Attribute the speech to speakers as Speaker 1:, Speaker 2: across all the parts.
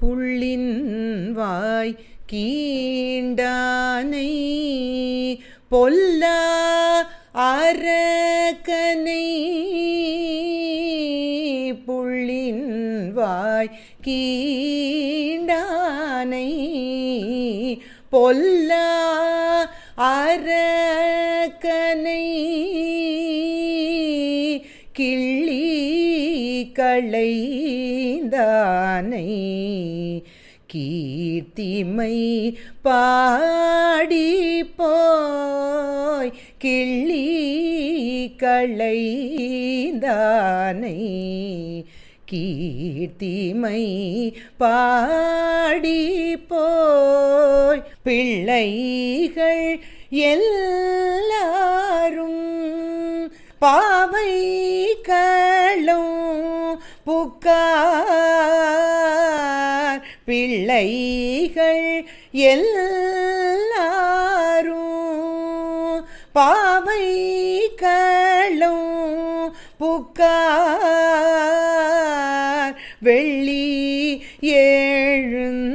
Speaker 1: புள்ளின் வாய் கீண்டானை பொல்லா அரக்கனை. புள்ளின் வாய் கீண்டானை பொல்லா அரக்கனை. கிள்ளி களைந்தானை. கீர்த்திமை பாடி போய் கிள்ளி களைந்தானை. கீர்த்திமை பாடி போய் பிள்ளைகள் எல்லாரும் பா புக்கார் பிள்ளைகள் எல்லாரும் பாவைகளும் புக்கார் வெள்ளி எழுந்து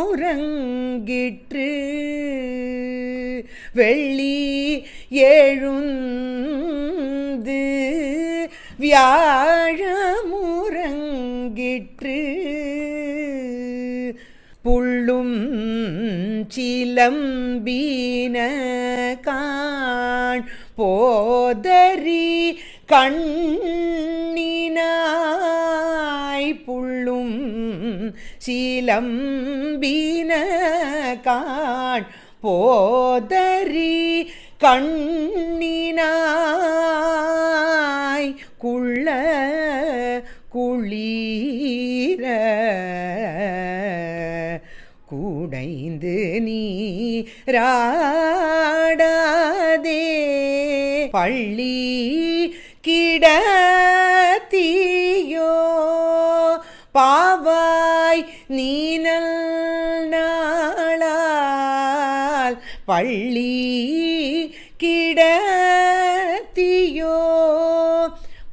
Speaker 1: வியாழமுறங்கிற்று வெள்ளி எழுந்து வியாழமுறங்கிற்று புள்ளும் சிலம்பீன காண் போதரி கண்ணினாய் புள்ளும் சிலம்பீன காண் போதரி கண்ணினாய் குளீர கூடைந்து நீராடாதே. பள்ளி கிடத்தியோ. பாவாய் நீனல் நாளால் பள்ளி கிடத்தியோ.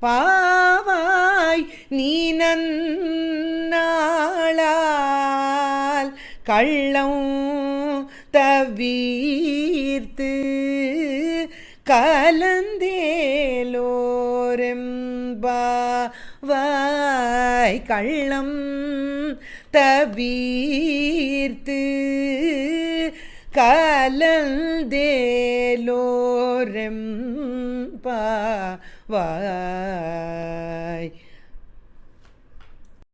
Speaker 1: பாவாய் நீ நன்னாளால் கள்ளம் தவீர்த்து கலந்தேலோரெம்பாவாய் கள்ளம் தவீர்த்து கலந்தேலோரெம்பாவாய்